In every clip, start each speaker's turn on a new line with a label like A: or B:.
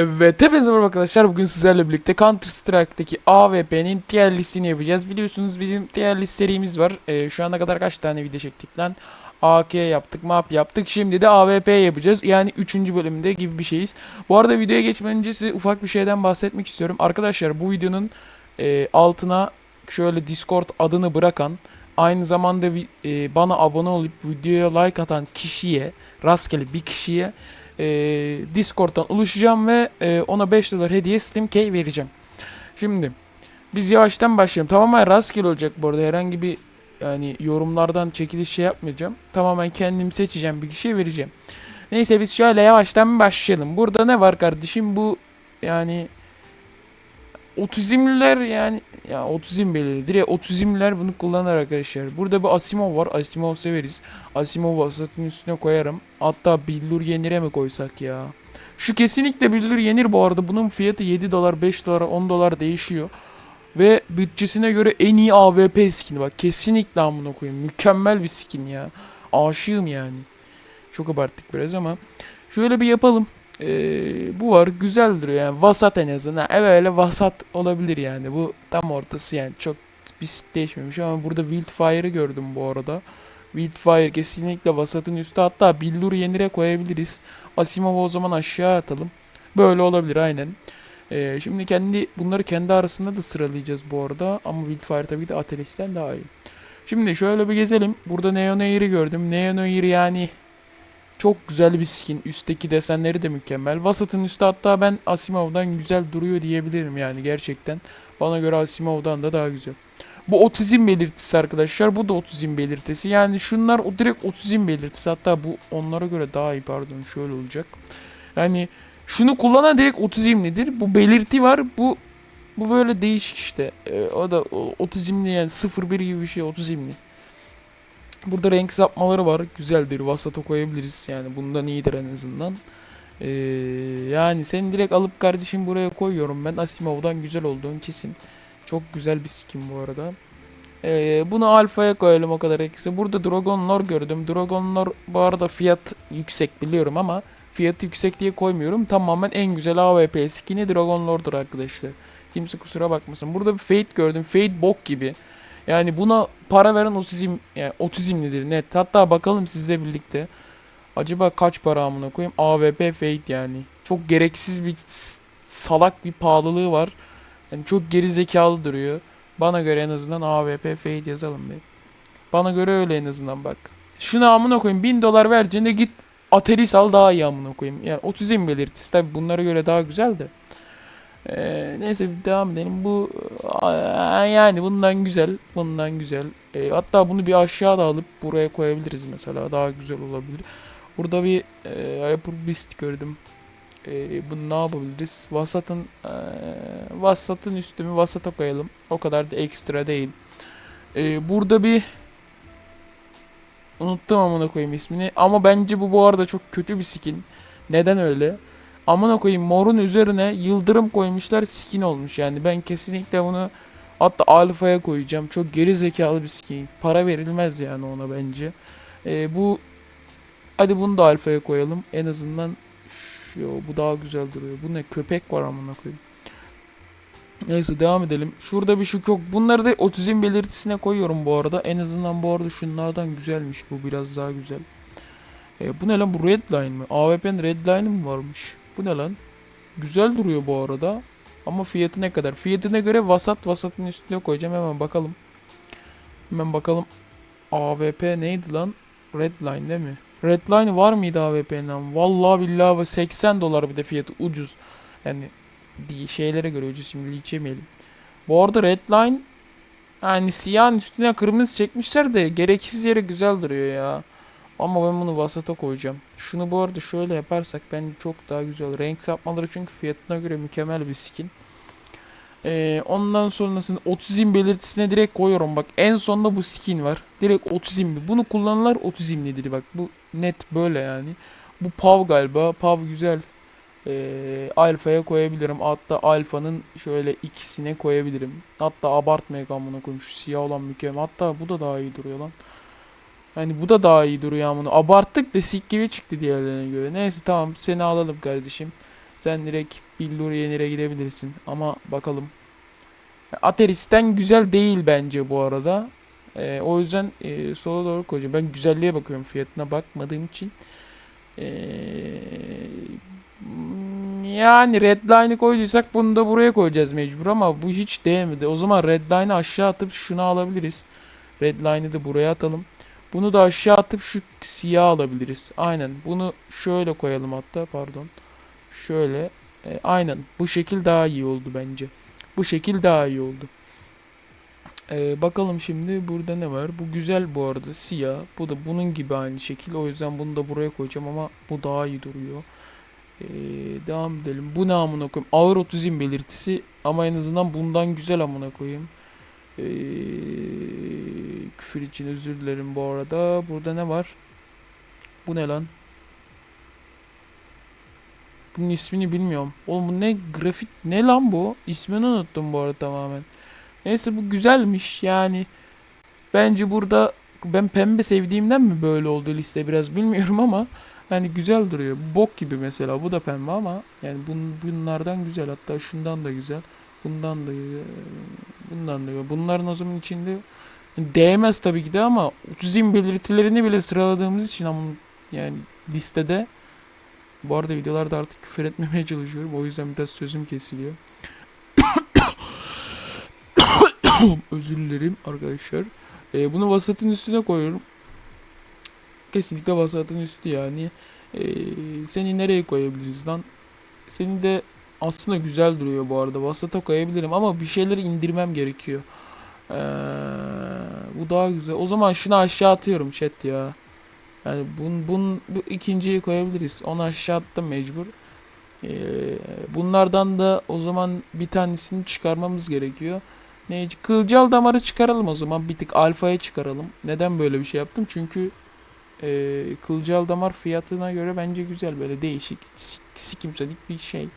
A: Evet, hepinize merhaba arkadaşlar. Bugün sizlerle birlikte Counter Strike'daki AWP'nin tier listini yapacağız. Biliyorsunuz bizim tier list serimiz var. Ee, şu ana kadar kaç tane video çektik lan? AK yaptık, map yaptık. Şimdi de AWP yapacağız. Yani 3. bölümünde gibi bir şeyiz. Bu arada videoya geçmeden önce size ufak bir şeyden bahsetmek istiyorum. Arkadaşlar bu videonun e, altına şöyle Discord adını bırakan, aynı zamanda e, bana abone olup videoya like atan kişiye, rastgele bir kişiye e, Discord'dan ulaşacağım ve e, ona 5 dolar hediye Steam Key vereceğim. Şimdi biz yavaştan başlayalım. Tamamen rastgele olacak bu arada. Herhangi bir yani yorumlardan çekiliş şey yapmayacağım. Tamamen kendim seçeceğim bir kişiye vereceğim. Neyse biz şöyle yavaştan başlayalım. Burada ne var kardeşim? Bu yani otizmliler yani ya otizm belirli. Direkt otizmliler bunu kullanır arkadaşlar. Burada bir Asimov var. Asimov severiz. Asimov vasatın üstüne koyarım. Hatta Billur Yenir'e mi koysak ya? Şu kesinlikle Billur Yenir bu arada. Bunun fiyatı 7 dolar, 5 dolar, 10 dolar değişiyor. Ve bütçesine göre en iyi AWP skin'i bak. Kesinlikle amına koyayım. Mükemmel bir skin ya. Aşığım yani. Çok abarttık biraz ama. Şöyle bir yapalım. Ee, bu var. Güzel duruyor yani. Vasat en azından. Evet öyle vasat olabilir yani. Bu tam ortası yani. Çok bir değişmemiş ama burada Wildfire'ı gördüm bu arada. Wildfire kesinlikle vasatın üstü. Hatta Billur Yenir'e koyabiliriz. Asimov'u o zaman aşağı atalım. Böyle olabilir aynen. Ee, şimdi kendi bunları kendi arasında da sıralayacağız bu arada. Ama Wildfire tabii ki de Atelex'ten daha iyi. Şimdi şöyle bir gezelim. Burada Neon Air'i gördüm. Neon Air yani çok güzel bir skin. Üstteki desenleri de mükemmel. Vasat'ın üstü hatta ben Asimov'dan güzel duruyor diyebilirim yani gerçekten. Bana göre Asimov'dan da daha güzel. Bu otizm belirtisi arkadaşlar. Bu da otizm belirtisi. Yani şunlar o direkt otizm belirtisi. Hatta bu onlara göre daha iyi pardon şöyle olacak. Yani şunu kullanan direkt otizmlidir. Bu belirti var. Bu bu böyle değişik işte. Ee, o da otizmli yani 01 gibi bir şey otizmli. Burada renk sapmaları var. Güzeldir. Vasata koyabiliriz. Yani bundan iyidir en azından. Ee, yani seni direkt alıp kardeşim buraya koyuyorum ben. Asimov'dan güzel olduğun kesin. Çok güzel bir skin bu arada. Ee, bunu alfaya koyalım o kadar eksi. Burada Dragon Lore gördüm. Dragon Lore bu arada fiyat yüksek biliyorum ama fiyatı yüksek diye koymuyorum. Tamamen en güzel AWP skin'i Dragon Lore'dur arkadaşlar. Kimse kusura bakmasın. Burada bir Fate gördüm. Fate bok gibi. Yani buna para veren otizm yani otizmlidir net. Hatta bakalım sizle birlikte. Acaba kaç para amına koyayım? AWP Fate yani. Çok gereksiz bir salak bir pahalılığı var. Yani çok geri zekalı duruyor. Bana göre en azından AWP Fade yazalım be. Bana göre öyle en azından bak. Şunu amına koyayım 1000 dolar vereceğine git Ateris al daha iyi amına koyayım. Yani otizm belirtisi tabi bunlara göre daha güzel de. Ee, neyse devam edelim. Bu aa, yani bundan güzel. Bundan güzel. Ee, hatta bunu bir aşağı da alıp buraya koyabiliriz mesela. Daha güzel olabilir. Burada bir e, Beast gördüm. Ee, bunu ne yapabiliriz? Vasatın ee, vasatın üstümü vasata koyalım. O kadar da ekstra değil. Ee, burada bir unuttum amına koyayım ismini. Ama bence bu bu arada çok kötü bir skin. Neden öyle? Amına koyayım morun üzerine yıldırım koymuşlar skin olmuş yani. Ben kesinlikle bunu hatta alfaya koyacağım. Çok geri zekalı bir skin. Para verilmez yani ona bence. Ee, bu hadi bunu da alfaya koyalım. En azından Yo, bu daha güzel duruyor. Bu ne köpek var amına koyayım. Neyse devam edelim. Şurada bir şu yok. Bunları da otizm belirtisine koyuyorum bu arada. En azından bu arada şunlardan güzelmiş. Bu biraz daha güzel. E, bu ne lan bu redline mi? AWP'nin redline'ı mı varmış? Bu ne lan? Güzel duruyor bu arada. Ama fiyatı ne kadar? Fiyatına göre vasat vasatın üstüne koyacağım. Hemen bakalım. Hemen bakalım. AWP neydi lan? Redline değil mi? Redline var mıydı AWP'nin? lan? Vallahi billahi 80 dolar bir de fiyatı ucuz. Yani şeylere göre ucuz şimdi içemeyelim. Bu arada Redline yani siyahın üstüne kırmızı çekmişler de gereksiz yere güzel duruyor ya. Ama ben bunu vasata koyacağım. Şunu bu arada şöyle yaparsak bence çok daha güzel. Renk sapmaları çünkü fiyatına göre mükemmel bir skin. Ee, ondan sonrasında otizm belirtisine direkt koyuyorum. Bak en sonda bu skin var. Direkt otizmli. Bunu kullananlar otizmlidir bak. Bu net böyle yani. Bu Pav galiba. Pav güzel. Ee, alfaya koyabilirim. Hatta alfanın şöyle ikisine koyabilirim. Hatta abartmaya amına koyayım. Şu siyah olan mükemmel. Hatta bu da daha iyi duruyor lan. Yani bu da daha iyi duruyor bunu abarttık da sik gibi çıktı diğerlerine göre. Neyse tamam seni alalım kardeşim. Sen direkt Billur Yenir'e gidebilirsin. Ama bakalım. Ateris'ten güzel değil bence bu arada. Ee, o yüzden e, sola doğru koyacağım. Ben güzelliğe bakıyorum fiyatına bakmadığım için. Ee, yani Redline'ı koyduysak bunu da buraya koyacağız mecbur ama bu hiç değmedi. O zaman Redline'ı aşağı atıp şunu alabiliriz. Redline'ı da buraya atalım. Bunu da aşağı atıp şu siyah alabiliriz. Aynen. Bunu şöyle koyalım hatta pardon. Şöyle. E, aynen. Bu şekil daha iyi oldu bence. Bu şekil daha iyi oldu. E, bakalım şimdi burada ne var? Bu güzel bu arada. Siyah. Bu da bunun gibi aynı şekil. O yüzden bunu da buraya koyacağım ama bu daha iyi duruyor. E, devam edelim. Bu ne amına koyayım? Ağır otizm belirtisi ama en azından bundan güzel amına koyayım. Ee, küfür için özür dilerim bu arada. Burada ne var? Bu ne lan? Bunun ismini bilmiyorum. Oğlum bu ne grafik ne lan bu? İsmini unuttum bu arada tamamen. Neyse bu güzelmiş yani. Bence burada ben pembe sevdiğimden mi böyle oldu liste biraz bilmiyorum ama hani güzel duruyor. Bok gibi mesela bu da pembe ama yani bun, bunlardan güzel hatta şundan da güzel. Bundan da bundan da bunların o zaman içinde değmez tabii ki de ama otizm belirtilerini bile sıraladığımız için ama yani listede bu arada videolarda artık küfür etmemeye çalışıyorum. O yüzden biraz sözüm kesiliyor. Özür dilerim arkadaşlar. Ee, bunu vasatın üstüne koyuyorum. Kesinlikle vasatın üstü yani. Ee, seni nereye koyabiliriz lan? Seni de aslında güzel duruyor bu arada. Vasata koyabilirim ama bir şeyleri indirmem gerekiyor. Ee, bu daha güzel. O zaman şunu aşağı atıyorum chat ya. Yani bun, bun, bu ikinciyi koyabiliriz. Onu aşağı attım mecbur. Ee, bunlardan da o zaman bir tanesini çıkarmamız gerekiyor. Ne? Kılcal damarı çıkaralım o zaman. Bir tık alfaya çıkaralım. Neden böyle bir şey yaptım? Çünkü e, kılcal damar fiyatına göre bence güzel. Böyle değişik, sik, sikimselik bir şey.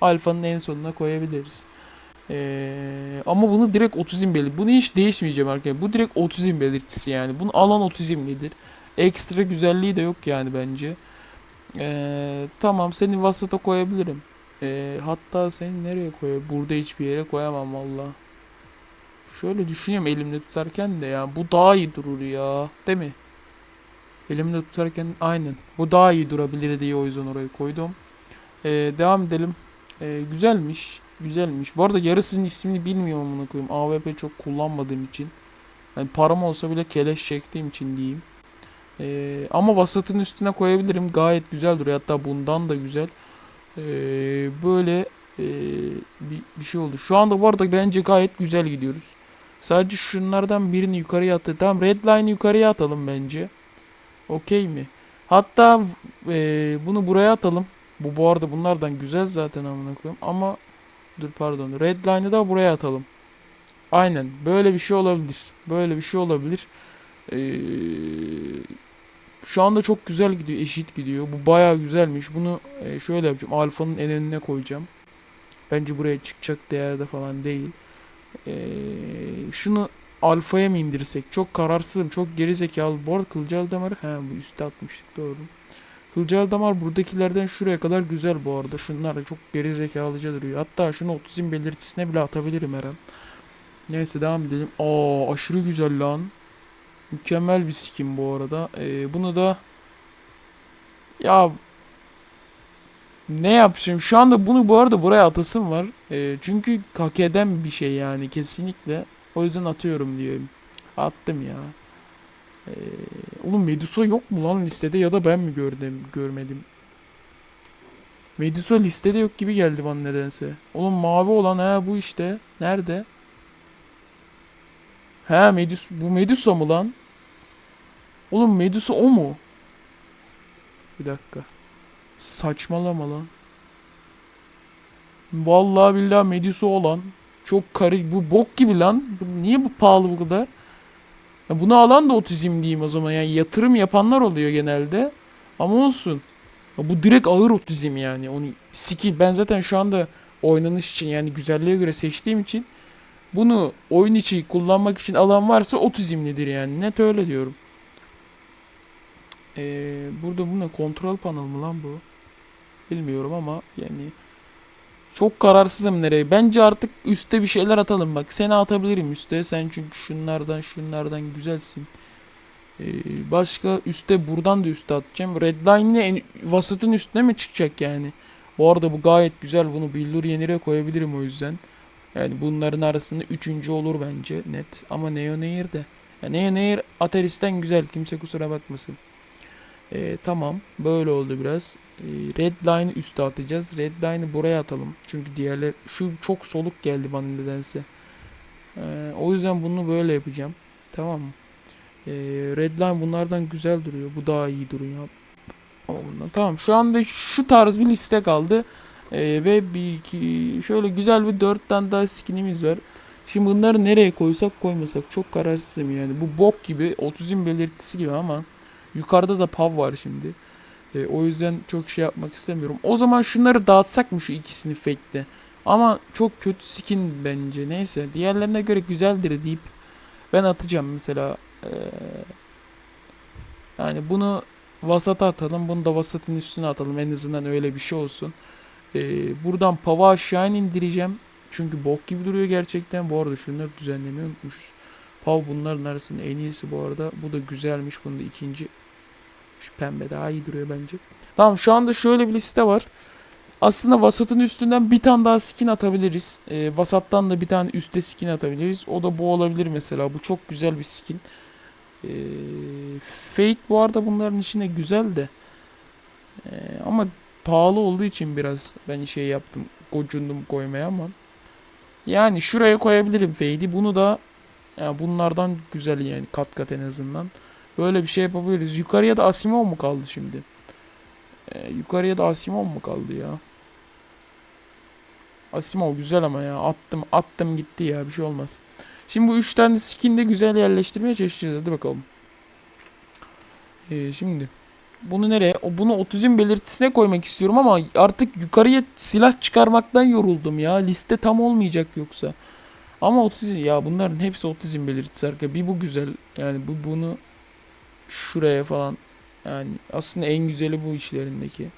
A: Alfanın en sonuna koyabiliriz. Ee, ama bunu direkt otizm belirtisi. Bunu hiç değişmeyeceğim arkadaşlar. Bu direkt otizm belirtisi yani. Bunu alan otizmlidir. Ekstra güzelliği de yok yani bence. Ee, tamam seni vasata koyabilirim. Ee, hatta seni nereye koyayım? Burada hiçbir yere koyamam valla. Şöyle düşünüyorum elimde tutarken de ya. Bu daha iyi durur ya. Değil mi? Elimde tutarken aynen. Bu daha iyi durabilir diye o yüzden orayı koydum. Ee, devam edelim. Ee, güzelmiş. Güzelmiş. Bu arada yarısının ismini bilmiyorum amına koyayım. AWP çok kullanmadığım için. Yani param olsa bile keleş çektiğim için diyeyim. Ee, ama vasatın üstüne koyabilirim. Gayet güzel duruyor. Hatta bundan da güzel. Ee, böyle ee, bir, bir şey oldu. Şu anda bu arada bence gayet güzel gidiyoruz. Sadece şunlardan birini yukarıya attı. Tamam redline'ı yukarıya atalım bence. Okey mi? Hatta ee, bunu buraya atalım. Bu bu arada bunlardan güzel zaten amına koyayım. Ama dur pardon. Redline'ı da buraya atalım. Aynen. Böyle bir şey olabilir. Böyle bir şey olabilir. Ee, şu anda çok güzel gidiyor. Eşit gidiyor. Bu bayağı güzelmiş. Bunu e, şöyle yapacağım. Alfanın en önüne koyacağım. Bence buraya çıkacak değerde falan değil. Ee, şunu alfaya mı indirsek? Çok kararsızım. Çok geri zekalı. Bu arada kılcal damarı. He bu üstte atmıştık. Doğru. Kılcal damar buradakilerden şuraya kadar güzel bu arada. Şunlar da çok geri zekalıca duruyor. Hatta şunu otizm belirtisine bile atabilirim her an. Neyse devam edelim. Aa aşırı güzel lan. Mükemmel bir skin bu arada. Ee, bunu da ya ne yapayım? Şu anda bunu bu arada buraya atasım var. Ee, çünkü hak eden bir şey yani kesinlikle. O yüzden atıyorum diyorum. Attım ya. Ee, oğlum Medusa yok mu lan listede ya da ben mi gördüm görmedim. Medusa listede yok gibi geldi bana nedense. Oğlum mavi olan ha bu işte. Nerede? He Medus bu Medusa mı lan? Oğlum Medusa o mu? Bir dakika. Saçmalama lan. Vallahi billahi Medusa olan. Çok karı bu bok gibi lan. Bu- Niye bu pahalı bu kadar? Ya bunu alan da otizm diyeyim o zaman. Yani yatırım yapanlar oluyor genelde. Ama olsun. Ya bu direkt ağır otizm yani. Onu skill ben zaten şu anda oynanış için yani güzelliğe göre seçtiğim için bunu oyun içi kullanmak için alan varsa otizmlidir yani. Net öyle diyorum. Ee, burada bu ne? Kontrol panel mı lan bu? Bilmiyorum ama yani Çok kararsızım nereye. Bence artık üste bir şeyler atalım bak. Seni atabilirim üste. Sen çünkü şunlardan şunlardan güzelsin. Ee, başka üste buradan da üste atacağım. Redline'le en vasatın üstüne mi çıkacak yani? Bu arada bu gayet güzel. Bunu Billur Yenir'e koyabilirim o yüzden. Yani bunların arasında üçüncü olur bence net. Ama Neo Nair de. Ya Neo Nair Ateris'ten güzel. Kimse kusura bakmasın. Ee, tamam. Böyle oldu biraz. Ee, Redline'ı üste atacağız. Redline'ı buraya atalım. Çünkü diğerler şu çok soluk geldi bana nedense. Ee, o yüzden bunu böyle yapacağım. Tamam mı? Ee, bunlardan güzel duruyor. Bu daha iyi duruyor. Tamam şu anda şu tarz bir liste kaldı. Ee, ve bir iki şöyle güzel bir dört tane daha skinimiz var. Şimdi bunları nereye koysak koymasak çok kararsızım yani. Bu bok gibi 30'un belirtisi gibi ama yukarıda da pav var şimdi. Ee, o yüzden çok şey yapmak istemiyorum. O zaman şunları dağıtsak mı şu ikisini fake'te? Ama çok kötü skin bence. Neyse diğerlerine göre güzeldir deyip ben atacağım mesela. Ee, yani bunu vasata atalım. Bunu da vasatın üstüne atalım. En azından öyle bir şey olsun. Ee, buradan pava aşağı indireceğim. Çünkü bok gibi duruyor gerçekten. Bu arada şunları düzenlemeyi unutmuşuz. Pav bunların arasında en iyisi bu arada. Bu da güzelmiş. Bunu da ikinci. Şu pembe daha iyi duruyor bence. Tamam şu anda şöyle bir liste var. Aslında vasatın üstünden bir tane daha skin atabiliriz. Ee, vasattan da bir tane üstte skin atabiliriz. O da bu olabilir mesela. Bu çok güzel bir skin. Ee, Fate bu arada bunların içinde güzel de. Ee, ama pahalı olduğu için biraz ben şey yaptım. Gocundum koymaya ama. Yani şuraya koyabilirim Fade'i. Bunu da yani bunlardan güzel yani kat kat en azından. Böyle bir şey yapabiliriz. Yukarıya da Asimov mu kaldı şimdi? Ee, yukarıya da Asimov mu kaldı ya? Asimov güzel ama ya. Attım attım gitti ya. Bir şey olmaz. Şimdi bu üç tane skin de güzel yerleştirmeye çalışacağız. Hadi bakalım. Ee, şimdi bunu nereye? O bunu 30'un belirtisine koymak istiyorum ama artık yukarıya silah çıkarmaktan yoruldum ya. Liste tam olmayacak yoksa. Ama 30 ya bunların hepsi 30'un belirtisi arka. Bir bu güzel. Yani bu bunu şuraya falan yani aslında en güzeli bu işlerindeki.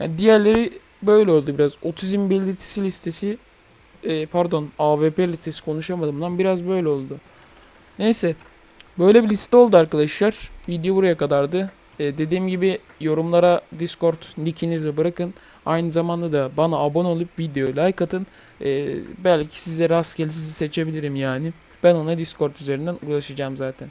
A: Yani diğerleri böyle oldu biraz. 30'un belirtisi listesi e, pardon AVP listesi konuşamadım lan biraz böyle oldu. Neyse böyle bir liste oldu arkadaşlar. Video buraya kadardı. E, dediğim gibi yorumlara Discord nickinizi bırakın. Aynı zamanda da bana abone olup videoya like atın. E, belki size rastgele sizi seçebilirim yani. Ben ona Discord üzerinden ulaşacağım zaten.